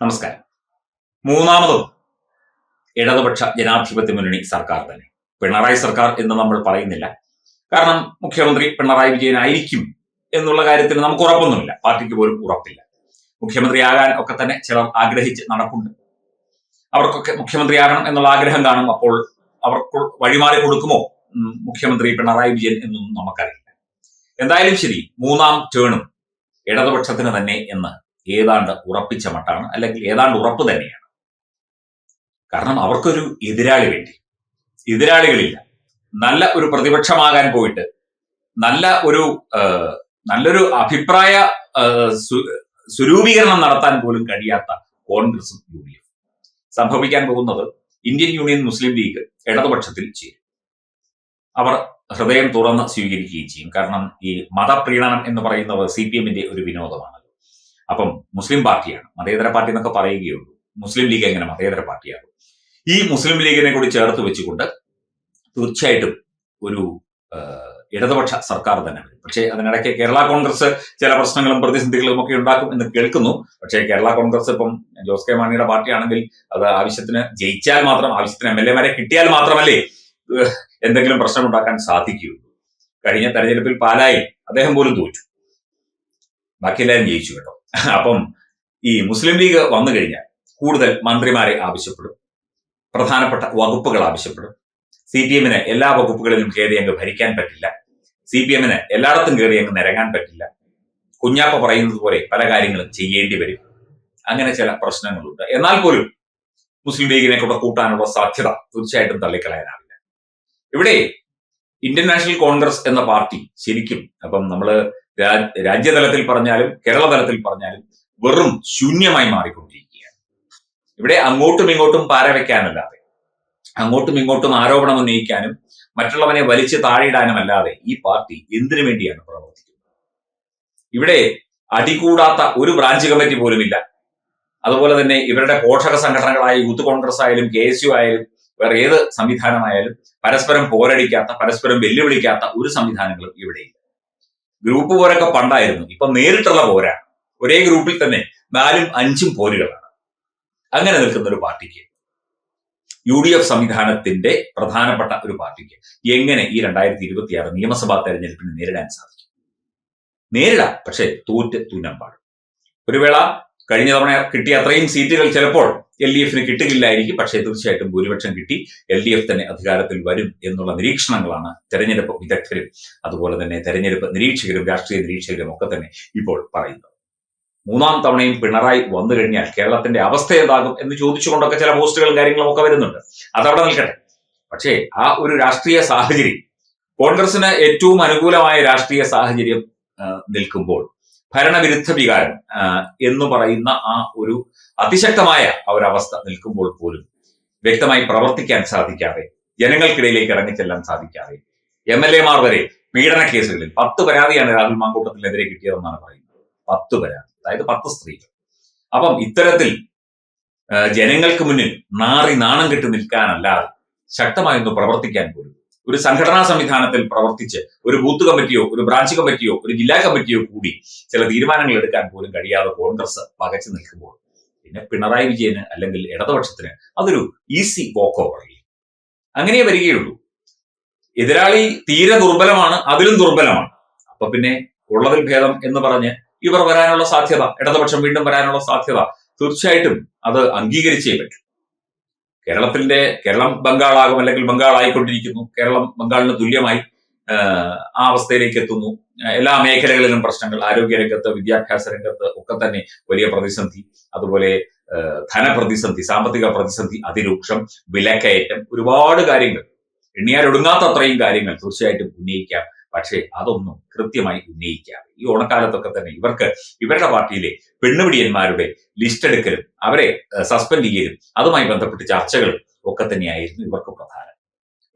നമസ്കാരം. മൂന്നാമതും ഇടതുപക്ഷ ജനാധിപത്യ മുന്നണി സർക്കാർ തന്നെ. പിണറായി സർക്കാർ എന്ന് നമ്മൾ പറയുന്നില്ല. കാരണം മുഖ്യമന്ത്രി പിണറായി വിജയൻ ആയിരിക്കും എന്നുള്ള കാര്യത്തിൽ നമുക്ക് ഉറപ്പൊന്നുമില്ല. പാർട്ടിക്ക് പോലും ഉറപ്പില്ല. മുഖ്യമന്ത്രിയാകാൻ ഒക്കെ തന്നെ ചിലർ ആഗ്രഹിച്ച് നടപ്പുണ്ട്. അവർക്കൊക്കെ മുഖ്യമന്ത്രിയാകണം എന്നുള്ള ആഗ്രഹം കാണും. അപ്പോൾ അവർക്ക് വഴിമാറി കൊടുക്കുമോ? മുഖ്യമന്ത്രി പിണറായി വിജയൻ എന്നൊന്നും നമുക്കറിയില്ല. എന്തായാലും ശരി മൂന്നാം ടേണും ഇടതുപക്ഷത്തിന് തന്നെ എന്ന് ഏതാണ്ട് ഉറപ്പിച്ച മട്ടാണ് അല്ലെങ്കിൽ ഏതാണ്ട് ഉറപ്പ് തന്നെയാണ്. കാരണം അവർക്കൊരു എതിരാളി വേണ്ടി. എതിരാളികളില്ല. നല്ല ഒരു പ്രതിപക്ഷമാകാൻ പോയിട്ട് നല്ല ഒരു നല്ലൊരു അഭിപ്രായ സ്വരൂപീകരണം നടത്താൻ പോലും കഴിയാത്ത കോൺഗ്രസും യു ഡി എഫ്. സംഭവിക്കാൻ പോകുന്നത് ഇന്ത്യൻ യൂണിയൻ മുസ്ലിം ലീഗ് ഇടതുപക്ഷത്തിൽ ചേരും. അവർ ഹൃദയം തുറന്ന് സ്വീകരിക്കുകയും ചെയ്യും. കാരണം ഈ മതപ്രീണനം എന്ന് പറയുന്നത് സി പി എമ്മിന്റെ ഒരു വിനോദമാണല്ലോ അപ്പം മുസ്ലിം പാർട്ടിയാണ് മതേതര പാർട്ടി എന്നൊക്കെ പറയുകയുള്ളൂ. മുസ്ലിം ലീഗ് എങ്ങനെ മതേതര പാർട്ടിയാകും? ഈ മുസ്ലിം ലീഗിനെ കൂടി ചേർത്ത് വെച്ചുകൊണ്ട് തീർച്ചയായിട്ടും ഒരു ഇടതുപക്ഷ സർക്കാർ തന്നെ വരും. പക്ഷേ അതിനിടയ്ക്ക് കേരള കോൺഗ്രസ് ചില പ്രശ്നങ്ങളും പ്രതിസന്ധികളും ഒക്കെ ഉണ്ടാക്കും എന്ന് കേൾക്കുന്നു. പക്ഷേ കേരള കോൺഗ്രസ് ഇപ്പം ജോസ് കെ മാണിയുടെ പാർട്ടിയാണെങ്കിൽ അത് ആവശ്യത്തിന് ജയിച്ചാൽ മാത്രം ആവശ്യത്തിന് എം എൽ എമാരെ കിട്ടിയാൽ മാത്രമല്ലേ എന്തെങ്കിലും പ്രശ്നം ഉണ്ടാക്കാൻ സാധിക്കുകയുള്ളൂ. കഴിഞ്ഞ തെരഞ്ഞെടുപ്പിൽ പാലായി അദ്ദേഹം പോലും തോറ്റു. ബാക്കി എല്ലാവരും ജയിച്ചു കേട്ടോ. അപ്പം ഈ മുസ്ലിം ലീഗ് വന്നു കഴിഞ്ഞാൽ കൂടുതൽ മന്ത്രിമാരെ ആവശ്യപ്പെടും. പ്രധാനപ്പെട്ട വകുപ്പുകൾ ആവശ്യപ്പെടും. സി പി എമ്മിന് എല്ലാ വകുപ്പുകളിലും കയറി അങ്ങ് ഭരിക്കാൻ പറ്റില്ല. സി പി എമ്മിന് എല്ലായിടത്തും കയറി അങ്ങ് നിരങ്ങാൻ പറ്റില്ല. കുഞ്ഞാപ്പ പറയുന്നത് പോലെ പല കാര്യങ്ങളും ചെയ്യേണ്ടി വരും. അങ്ങനെ ചില പ്രശ്നങ്ങളുണ്ട്. എന്നാൽ പോലും മുസ്ലിം ലീഗിനെ കൂടെ കൂട്ടാനുള്ള സാധ്യത തീർച്ചയായിട്ടും തള്ളിക്കളയാനാവില്ല. ഇവിടെ ഇന്ത്യൻ നാഷണൽ കോൺഗ്രസ് എന്ന പാർട്ടി ശരിക്കും അപ്പം നമ്മൾ രാജ്യതലത്തിൽ പറഞ്ഞാലും കേരള തലത്തിൽ പറഞ്ഞാലും വെറും ശൂന്യമായി മാറിക്കൊണ്ടിരിക്കുകയാണ്. ഇവിടെ അങ്ങോട്ടും ഇങ്ങോട്ടും പാര വെക്കാനല്ലാതെ അങ്ങോട്ടും ഇങ്ങോട്ടും ആരോപണം ഉന്നയിക്കാനും മറ്റുള്ളവനെ വലിച്ചു താഴെയിടാനും അല്ലാതെ ഈ പാർട്ടി എന്തിനു വേണ്ടിയാണ് പ്രവർത്തിക്കുന്നത്? ഇവിടെ അടികൂടാത്ത ഒരു ബ്രാഞ്ച് കമ്മിറ്റി പോലുമില്ല. അതുപോലെ തന്നെ ഇവരുടെ പോഷക സംഘടനകളായ യൂത്ത് കോൺഗ്രസ് ആയാലും കെ എസ് യു ആയാലും വേറെ ഏത് സംവിധാനമായാലും പരസ്പരം പോരടിക്കാത്ത പരസ്പരം വെല്ലുവിളിക്കാത്ത ഒരു സംവിധാനങ്ങളും ഇവിടെയില്ല. ഗ്രൂപ്പ് പോരൊക്കെ പണ്ടായിരുന്നു. ഇപ്പൊ നേരിട്ടുള്ള പോരാണ് ഒരേ ഗ്രൂപ്പിൽ തന്നെ നാലും അഞ്ചും പോരുകളാണ്. അങ്ങനെ നിൽക്കുന്ന ഒരു പാർട്ടിക്ക്. യു ഡി എഫ് സംവിധാനത്തിന്റെ പ്രധാനപ്പെട്ട ഒരു പാർട്ടിക്ക് എങ്ങനെ ഈ രണ്ടായിരത്തി ഇരുപത്തിയാറ് നിയമസഭാ തെരഞ്ഞെടുപ്പിനെ നേരിടാൻ സാധിക്കും നേരിടാം പക്ഷേ തോറ്റ് തുന്നം ഒരു വേള കഴിഞ്ഞ തവണ കിട്ടിയ അത്രയും സീറ്റുകൾ ചിലപ്പോൾ എൽ ഡി എഫിന് കിട്ടുകയില്ലായിരിക്കും. പക്ഷേ തീർച്ചയായിട്ടും ഭൂരിപക്ഷം കിട്ടി. എൽ ഡി എഫ് തന്നെ അധികാരത്തിൽ വരും എന്നുള്ള നിരീക്ഷണങ്ങളാണ് തെരഞ്ഞെടുപ്പ് വിദഗ്ധരും അതുപോലെ തന്നെ തെരഞ്ഞെടുപ്പ് നിരീക്ഷകരും രാഷ്ട്രീയ നിരീക്ഷകരും ഒക്കെ തന്നെ ഇപ്പോൾ പറയുന്നത്. മൂന്നാം തവണയും പിണറായി വന്നു കഴിഞ്ഞാൽ കേരളത്തിന്റെ അവസ്ഥ എന്താകും എന്ന് ചോദിച്ചുകൊണ്ടൊക്കെ ചില പോസ്റ്റുകളും കാര്യങ്ങളും ഒക്കെ വരുന്നുണ്ട്. അതവിടെ നിൽക്കട്ടെ. പക്ഷേ ആ ഒരു രാഷ്ട്രീയ സാഹചര്യം കോൺഗ്രസിന് ഏറ്റവും അനുകൂലമായ രാഷ്ട്രീയ സാഹചര്യം നിൽക്കുമ്പോൾ ഭരണവിരുദ്ധ വികാരം എന്ന് പറയുന്ന ആ ഒരു അതിശക്തമായ ആ ഒരു അവസ്ഥ നിൽക്കുമ്പോൾ പോലും വ്യക്തമായി പ്രവർത്തിക്കാൻ സാധിക്കാതെ ജനങ്ങൾക്കിടയിലേക്ക് ഇറങ്ങിച്ചെല്ലാൻ സാധിക്കാതെ എം എൽ എമാർ വരെ പീഡന കേസുകളിൽ പത്ത് പരാതിയാണ് രാഹുൽ മാങ്കൂട്ടത്തിനെതിരെ കിട്ടിയതെന്നാണ് പറയുന്നത്. പത്ത് പരാതി അതായത് പത്ത് സ്ത്രീകൾ. അപ്പം ഇത്തരത്തിൽ ജനങ്ങൾക്ക് മുന്നിൽ നാറി നാണം കെട്ടി നിൽക്കാനല്ലാതെ ശക്തമായൊന്ന് പ്രവർത്തിക്കാൻ പോലും ഒരു സംഘടനാ സംവിധാനത്തിൽ പ്രവർത്തിച്ച് ഒരു ബൂത്ത് കമ്മിറ്റിയോ ഒരു ബ്രാഞ്ച് കമ്മിറ്റിയോ ഒരു ജില്ലാ കമ്മിറ്റിയോ കൂടി ചില തീരുമാനങ്ങൾ എടുക്കാൻ പോലും കഴിയാതെ കോൺഗ്രസ് പകച്ചു നിൽക്കുമ്പോൾ പിന്നെ പിണറായി വിജയന് അല്ലെങ്കിൽ ഇടതുപക്ഷത്തിന് അതൊരു ഈസി വോക്ക് ഓവർ അങ്ങനെ വരികയുള്ളൂ. എതിരാളി തീരെ ദുർബലമാണ് അതിലും ദുർബലമാണ്. അപ്പൊ പിന്നെ ഉള്ളതിൽ ഭേദം എന്ന് പറഞ്ഞ് ഇവർ വരാനുള്ള സാധ്യത ഇടതുപക്ഷം വീണ്ടും വരാനുള്ള സാധ്യത തീർച്ചയായിട്ടും അത് അംഗീകരിച്ചേ പറ്റൂ. കേരളത്തിന്റെ കേരളം ബംഗാളാകും അല്ലെങ്കിൽ ബംഗാൾ ആയിക്കൊണ്ടിരിക്കുന്നു കേരളം ബംഗാളിന് തുല്യമായി ആ അവസ്ഥയിലേക്ക് എത്തുന്നു എല്ലാ മേഖലകളിലും പ്രശ്നങ്ങൾ ആരോഗ്യ രംഗത്ത് വിദ്യാഭ്യാസ രംഗത്ത് ഒക്കെ തന്നെ വലിയ പ്രതിസന്ധി അതുപോലെ ധനപ്രതിസന്ധി സാമ്പത്തിക പ്രതിസന്ധി അതിരൂക്ഷം വിലക്കയറ്റം ഒരുപാട് കാര്യങ്ങൾ. എണ്ണിയാൽ ഒടുങ്ങാത്ത അത്രയും കാര്യങ്ങൾ തീർച്ചയായിട്ടും ഉന്നയിക്കാം. പക്ഷേ അതൊന്നും കൃത്യമായി ഉന്നയിക്കാം ഈ ഓണക്കാലത്തൊക്കെ തന്നെ ഇവർക്ക് ഇവരുടെ പാർട്ടിയിലെ പെണ്ണുപിടിയന്മാരുടെ ലിസ്റ്റ് എടുക്കലും അവരെ സസ്പെൻഡ് ചെയ്യലും അതുമായി ബന്ധപ്പെട്ട് ചർച്ചകളും ഒക്കെ തന്നെയായിരുന്നു ഇവർക്ക് പ്രധാനം.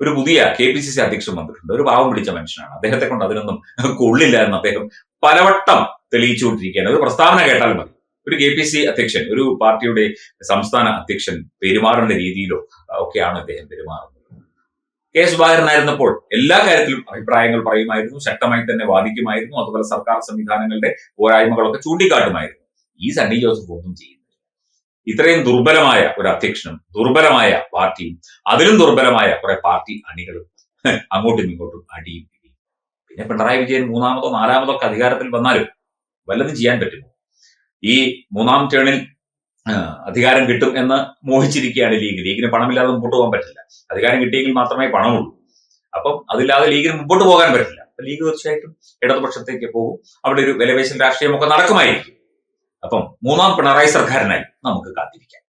ഒരു പുതിയ കെ പി സി സി അധ്യക്ഷൻ വന്നിട്ടുണ്ട്. ഒരു പാവം പിടിച്ച മനുഷ്യനാണ്. അദ്ദേഹത്തെ കൊണ്ട് അതിനൊന്നും കൊള്ളില്ല എന്ന് അദ്ദേഹം പലവട്ടം തെളിയിച്ചുകൊണ്ടിരിക്കുകയാണ്. ഒരു പ്രസ്താവന കേട്ടാൽ മതി. ഒരു കെ പി സി അധ്യക്ഷൻ ഒരു പാർട്ടിയുടെ സംസ്ഥാന അധ്യക്ഷൻ പെരുമാറേണ്ട രീതിയിലോ ഒക്കെയാണ് അദ്ദേഹം പെരുമാറുന്നത്. കെ സുധാകരനായിരുന്നപ്പോൾ എല്ലാ കാര്യത്തിലും അഭിപ്രായങ്ങൾ പറയുമായിരുന്നു ശക്തമായി തന്നെ വാദിക്കുമായിരുന്നു അതുപോലെ സർക്കാർ സംവിധാനങ്ങളുടെ പോരായ്മകളൊക്കെ ചൂണ്ടിക്കാട്ടുമായിരുന്നു. ഈ സണ്ണി ജോസഫ് ഒന്നും ചെയ്യുന്നില്ല. ഇത്രയും ദുർബലമായ ഒരു അധ്യക്ഷനും ദുർബലമായ പാർട്ടിയും അതിലും ദുർബലമായ കുറെ പാർട്ടി അണികളും അങ്ങോട്ടും ഇങ്ങോട്ടും അടിയും പിടിയും പിന്നെ പിണറായി വിജയൻ മൂന്നാമതോ നാലാമതോ ഒക്കെ അധികാരത്തിൽ വന്നാലും വല്ലതും ചെയ്യാൻ പറ്റുമോ? ഈ മൂന്നാം ടേണിൽ അധികാരം കിട്ടും എന്ന് മോഹിച്ചിരിക്കുകയാണ് ലീഗ്. ലീഗിന് പണമില്ലാതെ മുമ്പോട്ട് പോകാൻ പറ്റില്ല. അധികാരം കിട്ടിയെങ്കിൽ മാത്രമേ പണമുള്ളൂ. അപ്പം അതില്ലാതെ ലീഗിന് മുമ്പോട്ട് പോകാൻ പറ്റില്ല. അപ്പൊ ലീഗ് തീർച്ചയായിട്ടും ഇടതുപക്ഷത്തേക്ക് പോകും. അവിടെ ഒരു വിലവേശൻ രാഷ്ട്രീയമൊക്കെ നടക്കുമായിരിക്കും. അപ്പം മൂന്നാം പിണറായി സർക്കാരിനായി നമുക്ക് കാത്തിരിക്കാം.